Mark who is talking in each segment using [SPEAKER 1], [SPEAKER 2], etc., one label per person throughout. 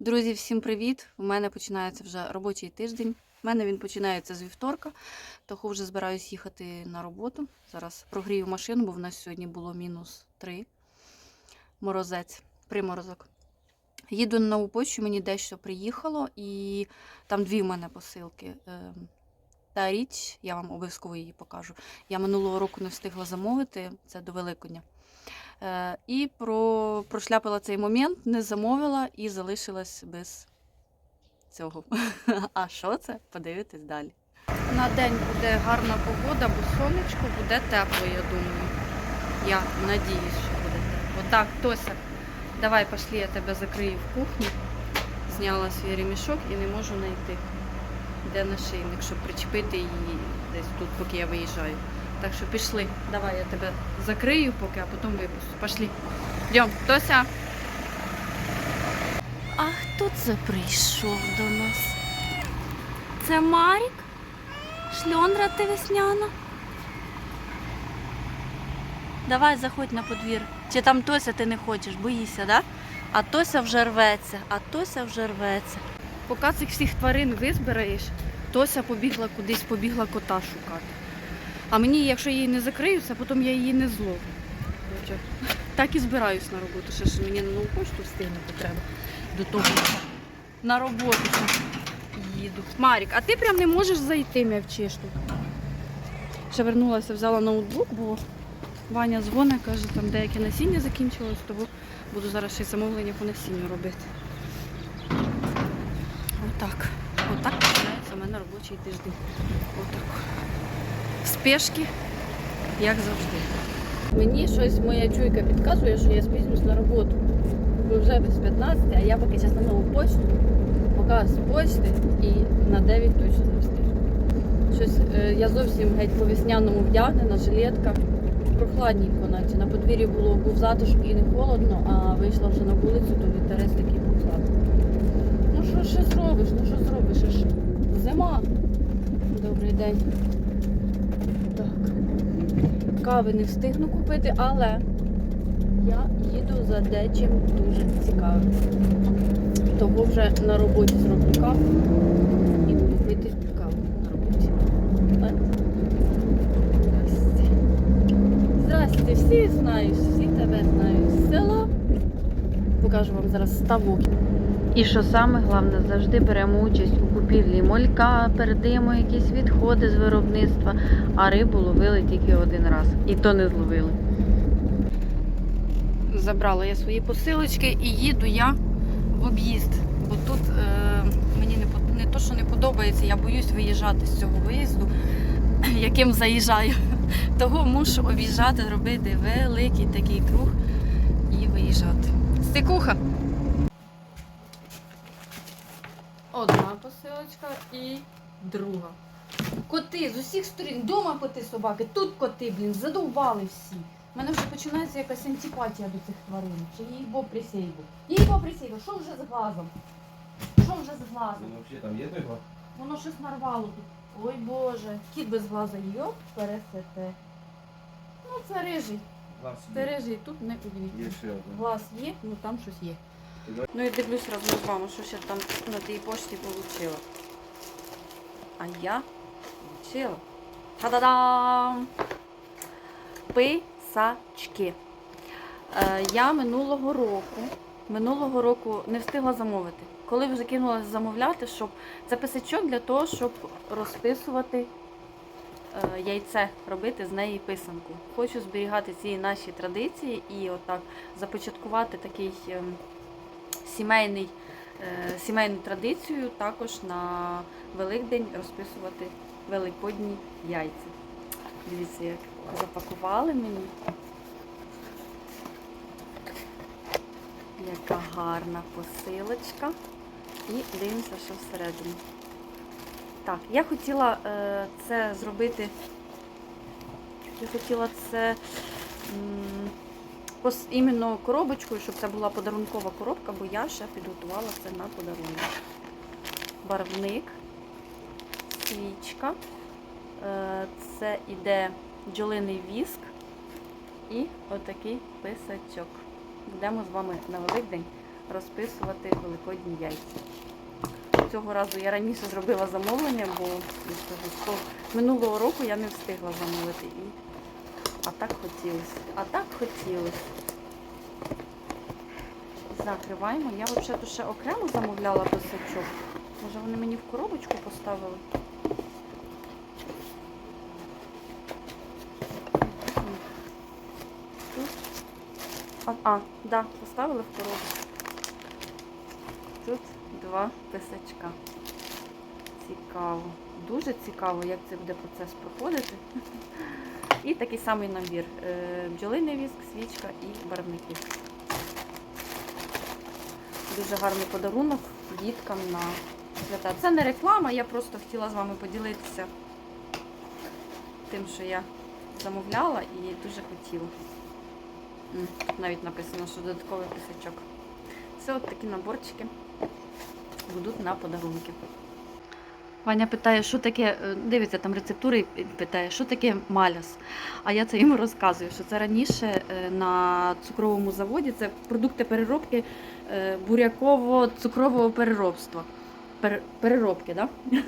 [SPEAKER 1] Друзі, всім привіт! У мене починається вже робочий тиждень. У мене він починається з вівторка, тому вже збираюсь їхати на роботу. Зараз прогрію машину, бо в нас сьогодні було мінус 3. Морозець, приморозок. Їду на нову почту, мені дещо приїхало, і там дві в мене посилки. Ем, Та річ, я вам обов'язково її покажу. Я минулого року не встигла замовити, це до Великодня. Е, І про, прошляпила цей момент, не замовила і залишилась без цього. А що це? Подивитись далі. На день буде гарна погода, бо сонечко буде тепло, я думаю. Я надіюсь, що буде тепло. Так, Тося, давай пошли, я тебе закрию в кухні. Зняла свій ремішок і не можу знайти, де нашийник, щоб причепити її десь тут, поки я виїжджаю. Так що пішли. Давай я тебе закрию поки, а потім випустю. Пошли. Йдем, Тося. А хто це прийшов до нас? Це Марік? Шльондра ти весняна? Давай заходь на подвір. Чи там Тося ти не хочеш, боїшся, да? А Тося вже рветься, а Тося вже рветься. Поки цих всіх тварин визбираєш, Тося побігла кудись, побігла кота шукати. А мені, якщо її не закриюся, потім я її не зловлю. Так і збираюсь на роботу. Ще ж мені на нову пошту встигнути треба до того. На роботу їду. Марік, а ти прям не можеш зайти, м'явчиш тут. Ще вернулася, взяла ноутбук, бо Ваня дзвонить, каже, там деяке насіння закінчилось, тому буду зараз ще й замовлення по насінню робити. Отак. Отак починається у мене робочий тиждень. Отак. Спешки, як завжди. Мені щось моя чуйка підказує, що я спізнюсь на роботу. Бо вже без 15, а я поки зараз на нову почту, поки з почти і на 9 точно не встигну. Щось е, я зовсім геть по весняному вдягнена, жилетка. Прохладненько, наче на подвір'ї було був затишок і не холодно, а вийшла вже на вулицю, то вітерець такий прохладний. Ну що ще зробиш? Ну що зробиш? Зима. Добрий день. Кави не встигну купити, але я їду за дечим дуже цікавим. Того вже на роботі зроблю каву і буду пити каву на роботі. Здрасте. Всі знають, всі тебе знають. З Села. Покажу вам зараз ставок. І що саме головне, завжди беремо участь у купівлі молька, передаємо якісь відходи з виробництва, а рибу ловили тільки один раз. І то не зловили. Забрала я свої посилочки і їду я в об'їзд. Бо тут е, мені не, не то, що не подобається, я боюсь виїжджати з цього виїзду, яким заїжджаю. Того мушу об'їжджати, робити великий такий круг і виїжджати. Стикуха. Одна посилочка і друга. Коти з усіх сторін, дома коти собаки, тут коти, блін, задовбали всі. У мене вже починається якась антипатія до цих тварин. Чи їй бо присейбу. Їй бо присейбу, що вже з глазом? Що вже з глазом?
[SPEAKER 2] Ну, взагалі там є той глаз?
[SPEAKER 1] Воно щось нарвало тут. Ой Боже, кіт без глаза, йоп, пересете. Ну це рижий.
[SPEAKER 2] Глаз
[SPEAKER 1] Це рижий, тут не удивіться.
[SPEAKER 2] Є ще один.
[SPEAKER 1] Глаз є, ну там щось є. Ну і дивлюсь разом з вами, що ще там на тій пошті отримала. А я отримала. Та-да-дам! Писачки. Е, я минулого року, минулого року не встигла замовити. Коли вже кинулася замовляти, щоб це писачок для того, щоб розписувати е, яйце, робити з неї писанку. Хочу зберігати ці наші традиції і отак започаткувати такий ем, сімейний, е, сімейну традицію також на Великдень розписувати великодні яйця. Дивіться, як запакували мені. Яка гарна посилочка. І дивимося, що всередині. Так, я хотіла е, це зробити. Я хотіла це іменно коробочкою, щоб це була подарункова коробка, бо я ще підготувала це на подарунок. Барвник, свічка, е, це іде бджолиний віск і отакий писачок. Будемо з вами на Великдень розписувати великодні яйця. Цього разу я раніше зробила замовлення, бо минулого року я не встигла замовити. А так хотілося. А так хотілося. Закриваємо. Я взагалі ще окремо замовляла писачок. Може вони мені в коробочку поставили? Тут. А, а, да, поставили в коробочку. Тут два писачка. Цікаво. Дуже цікаво, як це буде процес проходити. І такий самий набір. Е, Бджолиний віск, свічка і барвники. Дуже гарний подарунок діткам на свята. Це не реклама, я просто хотіла з вами поділитися тим, що я замовляла і дуже хотіла. Тут навіть написано, що додатковий писачок. Це от такі наборчики будуть на подарунки. Ваня питає, що таке, е, дивиться там рецептури питає, що таке маляс. А я це йому розказую, що це раніше е, на цукровому заводі це продукти переробки е, буряково-цукрового переробства. Пер- переробки? Да?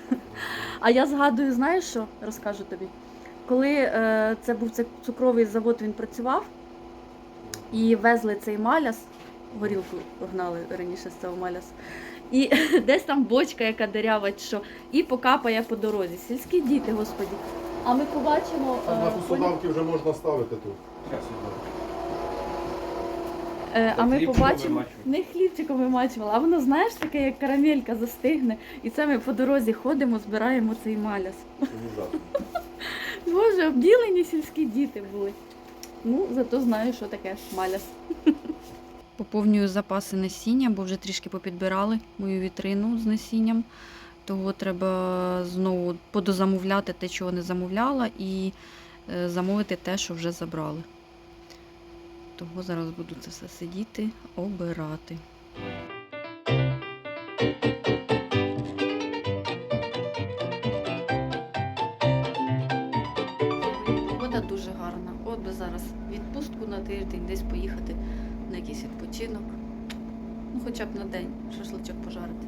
[SPEAKER 1] А я згадую, знаєш що? Розкажу тобі. Коли це був цей цукровий завод, він працював і везли цей маляс, горілку гнали раніше з цього малясу. І десь там бочка, яка дирява, що, і покапає по дорозі. Сільські діти, господі. А ми побачимо.
[SPEAKER 2] Там
[SPEAKER 1] е,
[SPEAKER 2] на
[SPEAKER 1] поня-
[SPEAKER 2] вже можна ставити тут.
[SPEAKER 1] Е, а ми побачимо. Не хлібчиком вимачувала, а воно знаєш таке, як карамелька застигне. І це ми по дорозі ходимо, збираємо цей маляс. Боже, обділені сільські діти були. Ну, зато знаю, що таке маляс. Поповнюю запаси насіння, бо вже трішки попідбирали мою вітрину з насінням. Того треба знову подозамовляти те, чого не замовляла, і е, замовити те, що вже забрали. Того зараз буду це все сидіти, обирати. Погода дуже гарна. От би зараз відпустку на тиждень, десь поїхати на якийсь відпочинок. Ну, хоча б на день шашличок пожарити.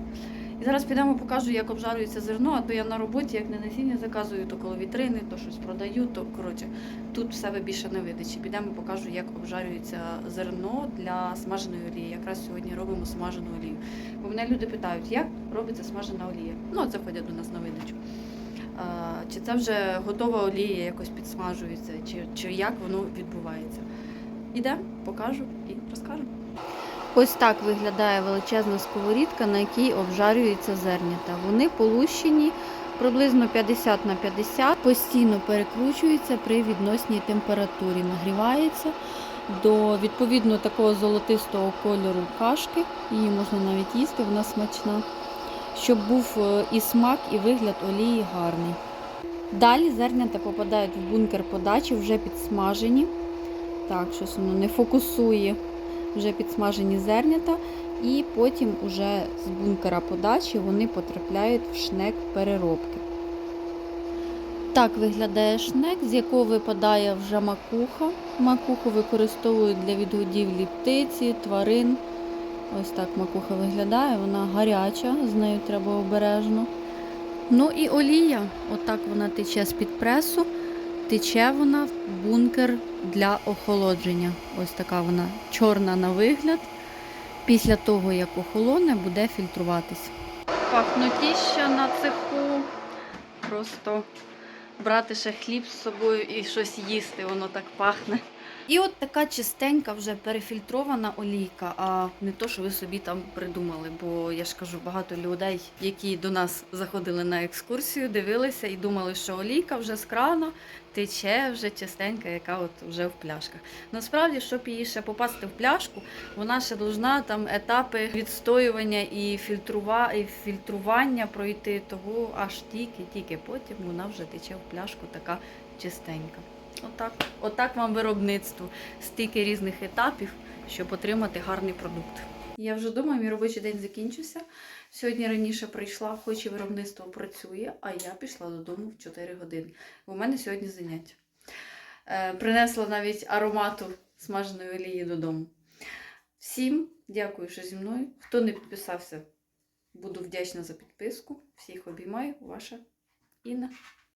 [SPEAKER 1] І зараз підемо покажу, як обжарюється зерно, а то я на роботі, як не насіння заказую, то коло вітрини, то щось продаю, то коротше, тут в себе більше на видачі. Підемо покажу, як обжарюється зерно для смаженої олії. Якраз сьогодні робимо смажену олію. Бо мене люди питають, як робиться смажена олія. Ну, це ходять до нас на видачу. Чи це вже готова олія якось підсмажується, чи, чи як воно відбувається. Ідемо, покажу і розкажу. Ось так виглядає величезна сковорідка, на якій обжарюються зернята. Вони полущені приблизно 50 на 50, постійно перекручуються при відносній температурі. Нагрівається до відповідно такого золотистого кольору кашки. Її можна навіть їсти, вона смачна. Щоб був е, і смак, і вигляд олії гарний. Далі зернята попадають в бункер подачі, вже підсмажені. Так, щось воно не фокусує вже підсмажені зернята, і потім уже з бункера подачі вони потрапляють в шнек переробки. Так виглядає шнек, з якого випадає вже макуха. Макуху використовують для відгодівлі птиці, тварин. Ось так макуха виглядає, вона гаряча, з нею треба обережно. Ну і олія, отак вона тече з-під пресу, тече вона в бункер для охолодження. Ось така вона чорна на вигляд. Після того, як охолоне, буде фільтруватись. Пахнутіща на цеху. Просто брати ще хліб з собою і щось їсти, воно так пахне. І от така чистенька, вже перефільтрована олійка, а не то, що ви собі там придумали. Бо я ж кажу, багато людей, які до нас заходили на екскурсію, дивилися і думали, що олійка вже з крана тече вже чистенька, яка от вже в пляшках. Насправді, щоб її ще попасти в пляшку, вона ще должна там етапи відстоювання і, фільтрува... і фільтрування пройти, того аж тільки-тільки потім вона вже тече в пляшку така чистенька. Отак, отак вам виробництво. Стільки різних етапів, щоб отримати гарний продукт. Я вже думаю, мій робочий день закінчився. Сьогодні раніше прийшла, хоч і виробництво працює, а я пішла додому в 4 години. У мене сьогодні заняття. Е, принесла навіть аромату смаженої олії додому. Всім дякую, що зі мною. Хто не підписався, буду вдячна за підписку. Всіх обіймаю, ваша Інна.